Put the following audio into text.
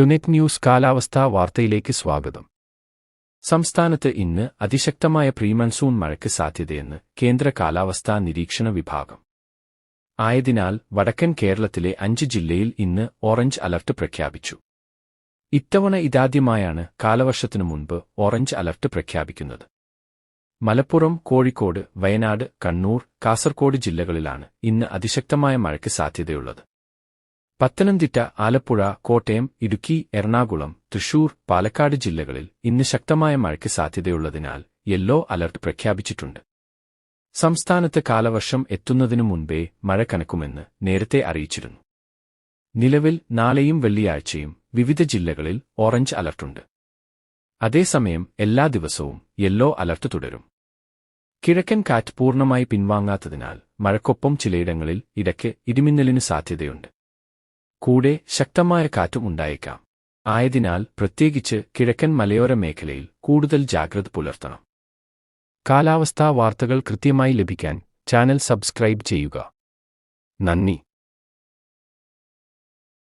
ടുനെറ്റ് news കാലാവസ്ഥാ വാർത്തയിലേക്ക് സ്വാഗതം. സംസ്ഥാനത്ത് ഇന്ന് അതിശക്തമായ പ്രീമൺസൂൺ മഴയ്ക്ക് സാധ്യതയെന്ന് കേന്ദ്ര കാലാവസ്ഥാ നിരീക്ഷണ വിഭാഗം. ആയതിനാൽ വടക്കൻ കേരളത്തിലെ അഞ്ച് ജില്ലയിൽ ഇന്ന് ഓറഞ്ച് അലർട്ട് പ്രഖ്യാപിച്ചു. ഇത്തവണ ഇതാദ്യമായാണ് കാലവർഷത്തിനു മുൻപ് ഓറഞ്ച് അലർട്ട് പ്രഖ്യാപിക്കുന്നത്. മലപ്പുറം കോഴിക്കോട് വയനാട് കണ്ണൂർ കാസർകോട് ജില്ലകളിലാണ് ഇന്ന് അതിശക്തമായ മഴയ്ക്ക് സാധ്യതയുള്ളത്. പത്തനംതിട്ട ആലപ്പുഴ കോട്ടയം ഇടുക്കി എറണാകുളം തൃശൂർ പാലക്കാട് ജില്ലകളിൽ ഇന്ന് ശക്തമായ മഴയ്ക്ക് സാധ്യതയുള്ളതിനാൽ യെല്ലോ അലർട്ട് പ്രഖ്യാപിച്ചിട്ടുണ്ട്. സംസ്ഥാനത്ത് കാലവർഷം എത്തുന്നതിനു മുൻപേ മഴ കനക്കുമെന്ന് നേരത്തെ അറിയിച്ചിരുന്നു. നിലവിൽ നാളെയും വെള്ളിയാഴ്ചയും വിവിധ ജില്ലകളിൽ ഓറഞ്ച് അലർട്ടുണ്ട്. അതേസമയം എല്ലാ ദിവസവും യെല്ലോ അലർട്ട് തുടരും. കിഴക്കൻ കാറ്റ് പൂർണമായി പിൻവാങ്ങാത്തതിനാൽ മഴക്കൊപ്പം ചിലയിടങ്ങളിൽ ഇടയ്ക്ക് ഇടിമിന്നലിന് സാധ്യതയുണ്ട്. കൂടെ ശക്തമായ കാറ്റും ഉണ്ടായേക്കാം. ആയതിനാൽ പ്രത്യേകിച്ച് കിഴക്കൻ മലയോര മേഖലയിൽ കൂടുതൽ ജാഗ്രത പുലർത്തണം. കാലാവസ്ഥാ വാർത്തകൾ കൃത്യമായി ലഭിക്കാൻ ചാനൽ സബ്സ്ക്രൈബ് ചെയ്യുക. നന്ദി.